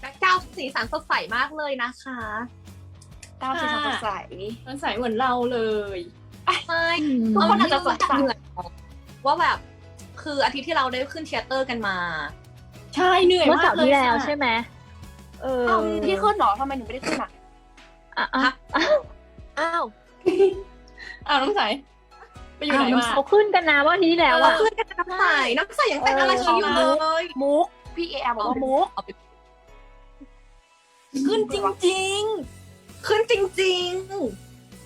แบ็คกราวด์สีสันสดใสมากเลยนะคะก้าวสีสันสดใสมันใสเหมือนเราเลยใช่ทุกคนอาจจะสงสัยเหนื่อยว่าแบบ คืออาทิตย์ที่เราได้ขึ้นเทยเตอร์กันมา ใช่เหนื่อยเมื่อมาเสากร์เลยที่แล้วค่ะใช่ไหมเออเอ้าพี่ขึ้นเหรอทำไมหนูไม่ได้ขึ้นอะอะอะอ้าวอ้าวน้องใสไปอยู่ไหนมาเขาขึ้นกันนะว่าอาทีที่แล้วอะขึ้นกันน้ำใสน้ำใสยังเป็นอะไรชีอยู่เลย มุก พี่เอบอกว่ามุกเอาไปขึ้นจริงขึ้นจริง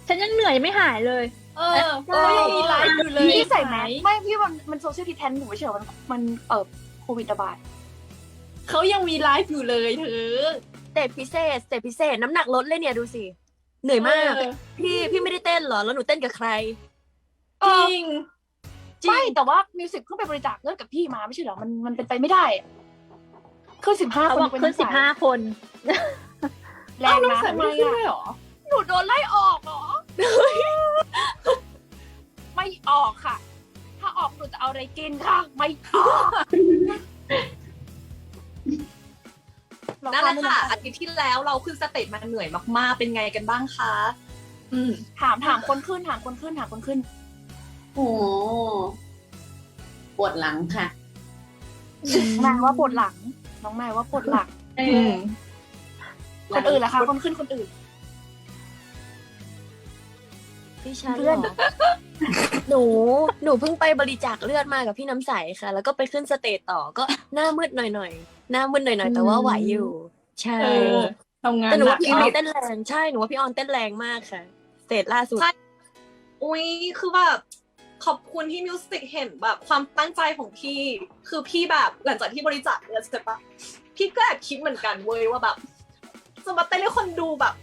ฉันยังเหนื่อยไม่หายเลยๆเออก็ยังมีไลฟ์อยู่เลยพี่ใส่แมสไม่พี่มันมันโซเชียลดิแทนหนูไม่เฉยมันมันเออโควิดระบาดเขายังมีไลฟ์อยู่เลยเธอสเตจพิเศษสเตจพิเศษน้ำหนักลดเลยเนี่ยดูสิเหนื่อยมากเออพี่พี่ไม่ได้เต้นเหรอ แล้วหนูเต้นกับใคร จริง ไม่แต่ว่ามิวสิกเพิ่งไปบริจาคเลือดกับพี่มาไม่ใช่เหรอ มันมันเป็นไปไม่ได้อะ ขึ้นสิบห้าเขาคนบอกเป็นขึ้นสิบห้าคนแรอ้าวงน้องนะใสทำไมไม่ขึ้นอะด้วยเหรอหนูโดนไล่ออกเหรอ ไม่ออกค่ะ ถ้าออกหนูจะเอาอะไรกินค่ะ ไม่ออกๆนั่นแหละค่ะอาทิตย์ที่แล้วเราขึ้นสเตจมาเหนื่อยมาก ๆ เป็นไงกันบ้างคะอืมถามถามคนขึ้นถามคนขึ้นถามคนขึ้น โอ้ปวดหลังค่ะ นายว่าปวดหลัง น้องนายว่าปวดหลังอืมคนอื่นล่ะคะ คนขึ้นคนอื่น พี่ชายเพื่อนหรอหนู หนูเพิ่งไปบริจาคเลือดมากับพี่น้ำใสค่ะ แล้วก็ไปขึ้นสเตจต่อก็หน้ามืดหน่อยๆ หน้ามืดหน่อยๆ แต่ว่าไหวอยู่ ใช่เออทำงานแต่หนูหนัว่ากพี่อเนาะอนเต้นแรง ใช่ หนูว่าพี่ออนเต้นแรงมากค่ะ สเตจล่าสุดใช่อุ้ยคือแบบ ขอบคุณที่มิวสิกเห็นแบบความตั้งใจของพี่ คือพี่แบบหลังจากที่บริจาคเลือดเสร็จปะพี่ก็แอบคิดเหมือนกันเว้ยว่าแบบจะมาเต้นให้คนดูแบบ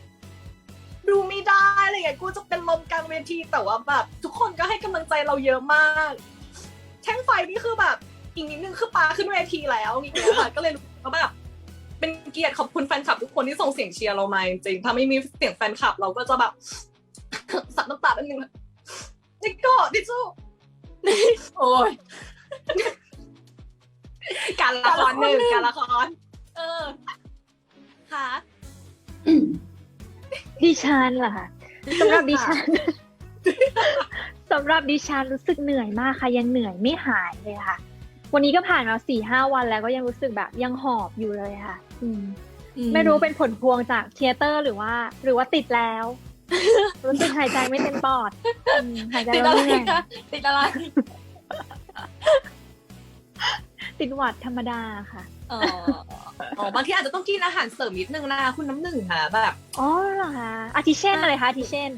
ดูไม่ได้อะไรอย่างเงี้ยกูจะเป็นลมกลางเวทีแต่ว่าแบบ ทุกคนก็ให้กำลังใจเราเยอะมากแท่งไฟนี่คือแบบอีกนิดนึงคือปาขึ้นเวทีแล้วอย่างเงี้ยค่ะก็เลยรู้ว่าแบบเป็นเกียรติขอบคุณแฟนคลับทุกคนที่ส่งเสียงเชียร์เรามาจริงถ้าไม่มีเสียงแฟนคลับ เราก็จะแบบสับน้ำตาแป๊บนึง นะนี่ก็ดิจูโอ้ยการละครหนึ่งการละคร เออ ค่ะ ดิฉันเหรอคะสำหรับดิฉันสำหรับดิฉันรู้สึกเหนื่อยมากค่ะ ยังเหนื่อยไม่หายเลยค่ะ วันนี้ก็ผ่านมาสี่ห้าวันแล้วก็ยังรู้สึกแบบยังหอบอยู่เลยค่ะ อืม ไม่รู้เป็นผลพวงจากเทยเตอร์หรือว่า หรือว่าติดแล้ว รู้สึกหายใจไม่เต็มปอดอืมหายใจติดแล้วอะไรเหนื่อยคะติดอะไรติดหวัดธรรมดาค่ะอ๋ออ๋อบางทีอาจจะต้องกินอาหารเสริมนิดนึงนะคุณน้ำหนึ่งค่ะแบบอ๋อเหรอคะอาทิเช่นอะไรคะอาทิเช่น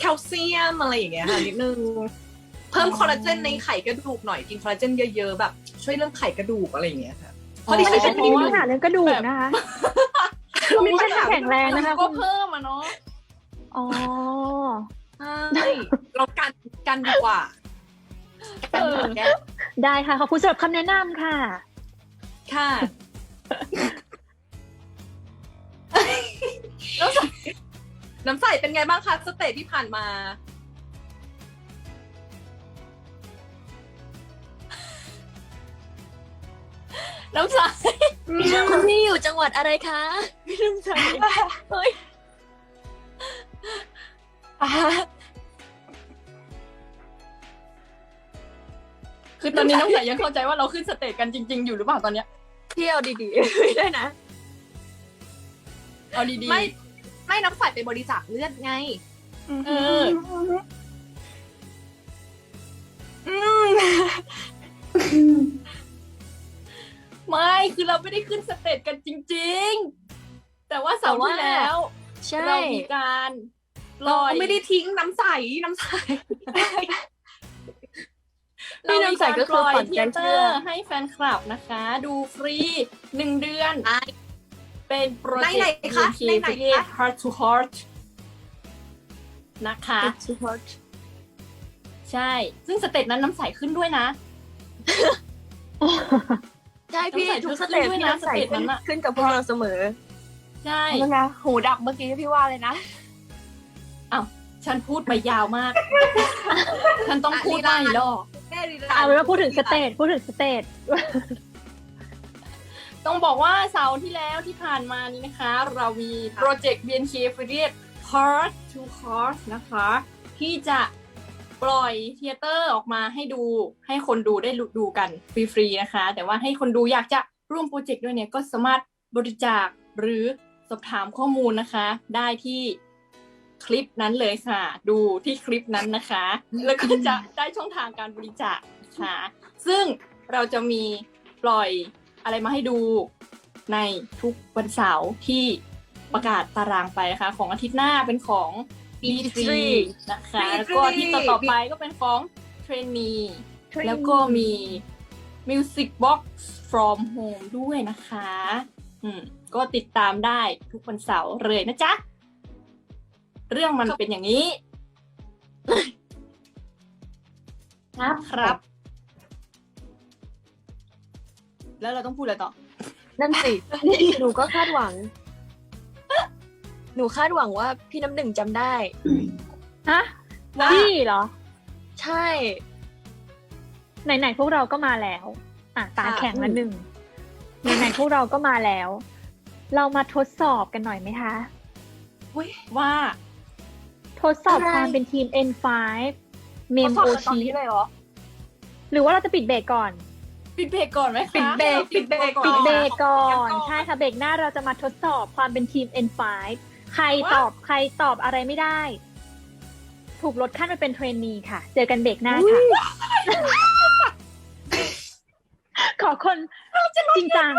แคลเซียมอะไรอย่างเงี้ยค่ะนิดนึงเพิ่มคอลลาเจนในไข่กระดูกหน่อยกินคอลลาเจนเยอะๆแบบช่วยเรื่องไข่กระดูกอะไรอย่างเงี้ยค่ะเพราะดิฉันฉัเป็นนมีผู้หปัญิญงหาเรื่องกระดูกนะคะมีปัญหาแข็งแรงนะคะก็คุณเพิ่มอะเนาะ อ๋อ ใช่เรากันกันดีกว่ากันดีกว่าแกได้ค่ะ ขอบคุณสำหรับคำแนะนำค่ะ ค่ะ น้ำใสน้ำใสเป็นไงบ้างคะสเตจที่ผ่านมา น้ำใสคุณพี่อยู่จังหวัดอะไรคะพี่น้ำใสเฮ้ย คือตอนนี้น้ำใสยังเข้าใจว่าเราขึ้นสเตจกันจริง ๆ อยู่หรือเปล่าตอนเนี้ยพี่เอาดีๆ ไม่ได้นะ เอาดีไม่ไม่น้ำใสไปบริจาคเลือดไง เออๆไม่คือเราไม่ได้ขึ้นสเตจกันจริง ๆ แต่ว่าเสาร์ที่แล้ว ใช่ เรามีการ ปเราล่อยไม่ได้ทิ้งน้ำใสน้ำใส เรามีการปล่อยปั่นเทใจเตเชื่ออร์ให้แฟนคลับนะคะ ดูฟรีหนึ่งเดือนอะเป็นโปรเจไหนกต์ ๆคะ BNK ไหนๆคะ Affiliate Heart to Heart นะคะ ใช่ ซึ่งสเตจนั้นน้ำใสขึ้นด้วยนะ ใช่พี่น้ำใสทุกทุกสเตจขึ้นด้วยพี่นะน้ำใสสเตจนั้ขึ้นนอะขึ้นกับพวกเราเสมอใช่แล้วไงหูดับเมื่อกี้พี่ว่าเลยนะ ฉันพูดไปยาวมาก ฉันต้องพูดไปรอบแค่ลีลเอาเป็นว่าพูดถึงสเตจพูดถึงสเตจต้องบอกว่าเสาร์ที่แล้วที่ผ่านมานี้นะคะ เรามีโปรเจกต์ BNK f i l i a t Part to Course นะคะ ที่จะปล่อยเทเตอร์ออกมาให้ดูให้คนดูได้ดูกันฟรีๆนะคะ แต่ว่าให้คนดูอยากจะร่วมโปรเจกต์ด้วยเนี่ยก็สามารถบริจาคหรือสอบถามข้อมูลนะคะ ได้ที่ คลิปนั้นเลยค่ะ ดูที่คลิปนั้นนะคะ แล้วก็จะได้ช่องทางการบริจาคนะคะซึ่งเราจะมีปล่อยอะไรมาให้ดูในทุกวันเสาร์ที่ประกาศตารางไปนะคะ ของอาทิตย์หน้าเป็นของ B3 นะคะ แล้วก็อาที่ต่อๆไปก็เป็นของ Trainee แล้วก็มี Music Box from Home ด้วยนะคะ อืม ก็ติดตามได้ทุกวันเสาร์เลยนะจ๊ะ เรื่องมันเป็นอย่างนี้ ครับครับ แล้วเราต้องพูดอะไรต่อ นั่นสิ หนูก็คาดหวัง หนูคาดหวังว่าพี่น้ำหนึ่งจำได้ ฮะว่า พี่เหรอ ใช่ ไหนๆพวกเราก็มาแล้ว อะตาค่ะ แข็งละหนึ่งไหนๆพวกเราก็มาแล้ว เรามาทดสอบกันหน่อยไหมคะ ว่า ทดสอบอะไรความเป็นทีม N5 เมมเขาโอสอบกันตอนชีนี้เลยเหรอ หรือว่าเราจะปิดเบรกก่อน ปิดเบรกก่อนไหมคะปิดเบรกปิดเบรกปิดเบรกก่อก่นอนใช่ค่ะเบรกหน้าเราจะมาทดสอบความเป็นทีม N5 ใครตอบใครตอบอะไรไม่ได้ ถูกลดขั้นไปเป็นเทรนนีค่ะ เจอกันเบรกหน้าค่ะ ขอคนจริงจัง